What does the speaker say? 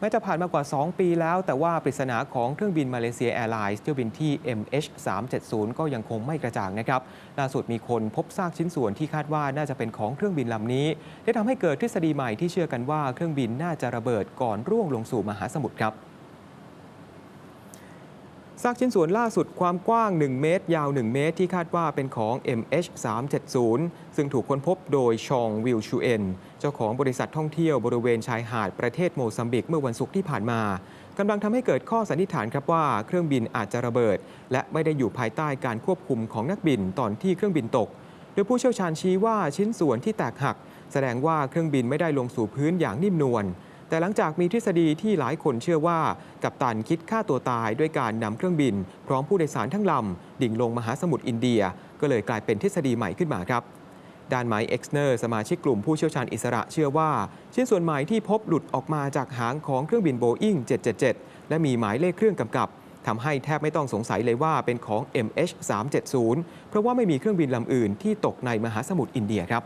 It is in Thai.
แม้จะผ่านมากว่า 2 ปีแล้ว แต่ว่าปริศนาของเครื่องบินมาเลเซียแอร์ไลน์เที่ยวบินที่ MH370 ก็ยังคงไม่กระจ่างนะครับ ล่าสุดมีคนพบซากชิ้นส่วนที่คาดว่าน่าจะเป็นของเครื่องบินลำนี้ ได้ทำให้เกิดทฤษฎีใหม่ที่เชื่อกันว่าเครื่องบินน่าจะระเบิดก่อนร่วงลงสู่มหาสมุทรครับ ซากชิ้นส่วนล่าสุดความกว้าง 1 เมตร ยาว 1 เมตร ที่คาดว่าเป็นของ MH370 ซึ่งถูกค้นพบโดยชองวิลชูเอนเจ้าของบริษัทท่องเที่ยวบริเวณชายหาดประเทศโมซัมบิกเมื่อวันศุกร์ที่ผ่านมากำลังทำให้เกิดข้อสันนิษฐานครับว่าเครื่องบินอาจจะระเบิด และไม่ได้อยู่ภายใต้การควบคุมของนักบินตอนที่เครื่องบินตก โดยผู้เชี่ยวชาญชี้ว่าชิ้นส่วนที่แตกหัก แสดงว่าเครื่องบินไม่ได้ลงสู่พื้นอย่างนิ่มนวล แต่หลังจากมีทฤษฎีที่หลายคนเชื่อว่า กัปตันคิดฆ่าตัวตายด้วยการนำเครื่องบิน พร้อมผู้โดยสารทั้งลำ ดิ่งลงมหาสมุทรอินเดีย ก็เลยกลายเป็นทฤษฎีใหม่ขึ้นมาครับด้านไมเอ็กซ์เนอร์สมาชิกกลุ่มผู้เชี่ยวชาญอิสระเชื่อว่า ชิ้นส่วนใหม่ที่พบหลุดออกมาจากหางของเครื่องบินโบอิง777 และมีหมายเลขเครื่องกำกับทำให้แทบไม่ต้องสงสัยเลยว่าเป็นของ MH370 เพราะว่าไม่มีเครื่องบินลำอื่นที่ตกในมหาสมุทรอินเดียครับ